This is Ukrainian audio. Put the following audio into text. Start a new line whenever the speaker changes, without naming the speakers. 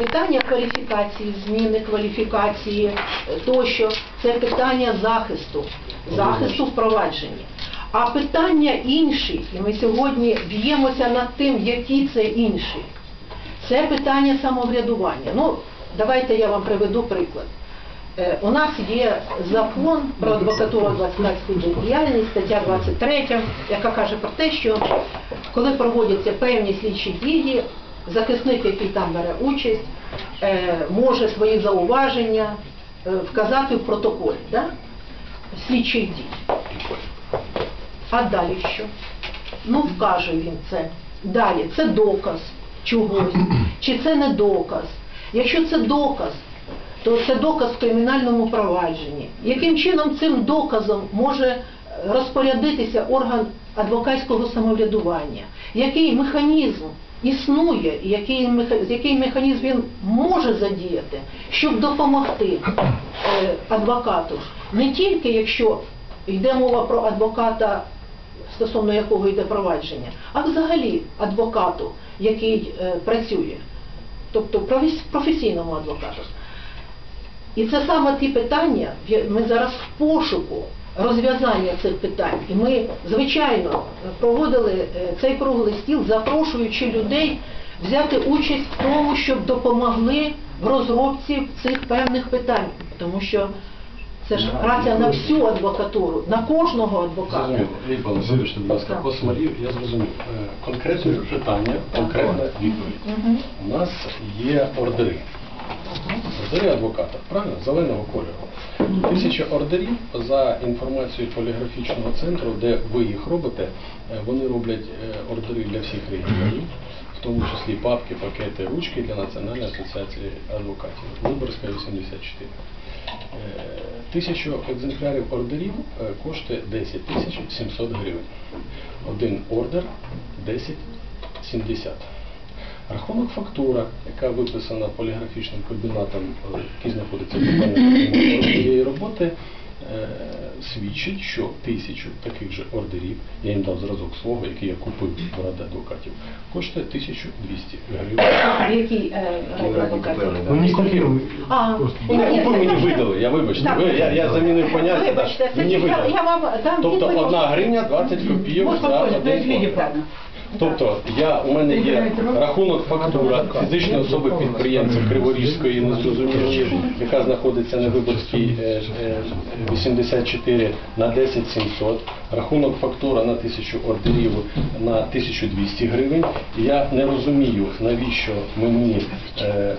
Питання кваліфікації, зміни кваліфікації е, тощо це питання захисту, захисту впровадження. А питання інші, і ми сьогодні б'ємося над тим, які це інші. Це питання самоврядування. Ну, давайте я вам приведу приклад. Е, У нас є закон про адвокатуру адвокатську діяльність, стаття 23, яка каже про те, що коли проводяться певні слідчі дії, захисник, який там бере участь, е, може свої зауваження е, вказати в протоколі да? слідчих дій. А далі що? Ну, вкаже він це. Далі, це доказ чогось, чи це не доказ. Якщо це доказ, то це доказ в кримінальному провадженні. Яким чином цим доказом може розпорядитися орган адвокатського самоврядування? Який механізм існує, який, який механізм він може задіяти, щоб допомогти е, адвокату? Не тільки якщо йде мова про адвоката стосовно якого йде провадження, а взагалі адвокату, який е, працює, тобто професійному адвокату. І це саме ті питання, ми зараз в пошуку розв'язання цих питань. І ми, звичайно, проводили е, цей круглий стіл, запрошуючи людей взяти участь в тому, щоб допомогли в розробці цих певних питань. Тому що це ж праця на всю адвокатуру, на кожного адвоката.
Ліпа будь ласка,
Так.
я зрозумів. Е, Конкретне питання, конкретна відповідь. У нас є ордери. Ордери адвоката, правильно? Зеленого кольору. Тисяча ордерів за інформацією поліграфічного центру, де ви їх робите, е, вони роблять е, ордери для всіх регіонів, в тому числі папки, пакети, ручки для Національної асоціації адвокатів. Виборська 84. Е, Тисячу екземплярів ордерів е, коштує 10 тисяч 700 гривень. Один ордер 10,70. Рахунок фактура, яка виписана поліграфічним комбінатом, е, який знаходиться буквально цієї роботи, е, свідчить, що тисячу таких же ордерів, я їм дав зразок свого, який я купив в ради адвокатів, коштує 1200 гривень.
В якій е, раді адвокатів?
Ну.
Ну, мені видали, я вибачте, ви, я, я замінив поняття,
Вибачте,
мені видали.
я вам дам
Тобто одна гривня 20 копійок за один. Тобто я, у мене є рахунок фактура фізичної особи підприємця Криворізької незрозумілої, яка знаходиться на Виборській е, е, 84 на 10 700, рахунок фактура на 1000 ордерів на 1200 гривень. Я не розумію, навіщо мені е,